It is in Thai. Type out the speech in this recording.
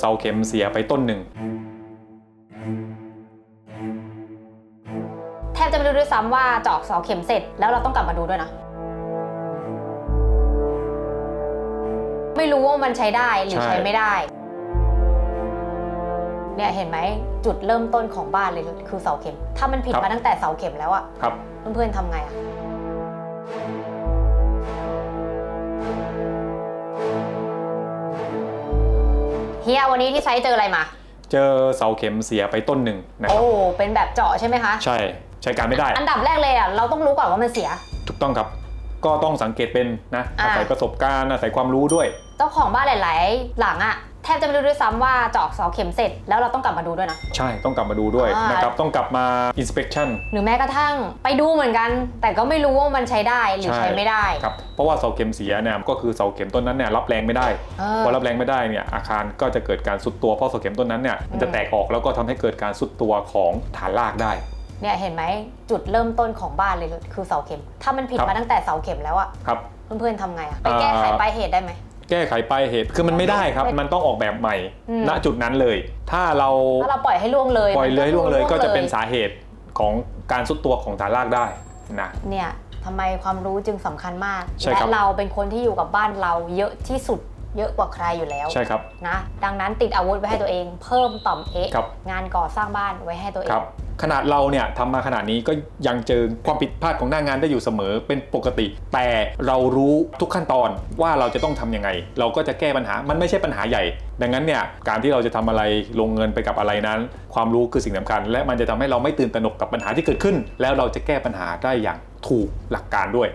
เสาเข็มเสียไปต้นหนึ่ง แทบจะไม่รู้ด้วยซ้ำว่าเจาะเสาเข็มเสร็จแล้วเราต้องกลับมาดูด้วยนะ ไม่รู้ว่ามันใช้ได้หรือใช่ใช้ไม่ได้ เนี่ยเห็นไหมจุดเริ่มต้นของบ้านเลยคือเสาเข็ม ถ้ามันผิดมาตั้งแต่เสาเข็มแล้วอะครับ เพื่อนๆทำไงอะ ฮียวันนี้ที่ใช้เจออะไรมา เจอเสาเข็มเสียไปต้นหนึ่งนะคโอ้รับ เป็นแบบเจาะใช่ไหมคะ ใช่ใช้การไม่ได้ อันดับแรกเลยอะเราต้องรู้ก่อนว่ามันเสีย ถูกต้องครับ ก็ต้องสังเกตเป็นนะ อ่า อาศัยประสบการณ์อาศัยความรู้ด้วย เจ้าของบ้านหลาย ๆ หลังอะแทบจะไม่รู้ด้วยซ้ำว่าเจาะเสาเข็มเสร็จ แล้วเราต้องกลับมาดูด้วยนะ ใช่ต้องกลับมาดูด้วยอ่าน นะครับต้องกลับมา inspection หรือแม้กระทั่งไปดูเหมือนกัน แต่ก็ไม่รู้ว่ามันใช้ได้หรือใช่ใช้ไม่ได้ ครับเพราะว่าเสาเข็มเสียเนี่ยก็คือเสาเข็มต้นนั้นเนี่ยรับแรงไม่ได้เออพอรับแรงไม่ได้เนี่ยอาคารก็จะเกิดการสุดตัวเพราะเสาเข็มต้นนั้นเนี่ยมันจะอืม แตกออกแล้วก็ทำให้เกิดการสุดตัวของฐานรากได้ เนี่ยเห็นไหมจุดเริ่มต้นของบ้านเลยคือเสาเข็ม ถ้ามันผิดครับ มาตั้งแต่เสาเข็มแล้วอะครับ เพื่อนๆทำไงอะไปแก้ไขอ่าปลายเหตุได้ไหม แก้ไขปลายเหตุคือมันไม่ได้ครับ มันต้องออกแบบใหม่ อืม ณจุดนั้นเลย ถ้าเราถ้าเราปล่อยให้ล่วงเลยปล่อยเลยมันล่วงเลยก็จะเป็นล่วงสาเหตุของการสุดตัวของฐานรากได้นะ เนี่ยทำไมความรู้จึงสำคัญมากใช่ครับและเราเป็นคนที่อยู่กับบ้านเราเยอะที่สุดเยอะกว่าใครอยู่แล้ว ใช่ครับ นะดังนั้นติดอาวุธไว้ให้ตัวเอง เพิ่มต่อมเอ๊ะครับงานก่อสร้างบ้านไว้ให้ตัวเอคงรับ ขนาดเราเนี่ยทำมาขนาดนี้ก็ยังเจอความผิดพลาดของหน้างานได้อยู่เสมอเป็นปกติ แต่เรารู้ทุกขั้นตอนว่าเราจะต้องทำยังไง เราก็จะแก้ปัญหามันไม่ใช่ปัญหาใหญ่ ดังนั้นเนี่ยการที่เราจะทำอะไรลงเงินไปกับอะไรนั้น ความรู้คือสิ่งสำคัญ และมันจะทำให้เราไม่ตื่นตระหนกกับปัญหาที่เกิดขึ้น แล้วเราจะแก้ปัญหาได้อย่างถูกหลักการด้วย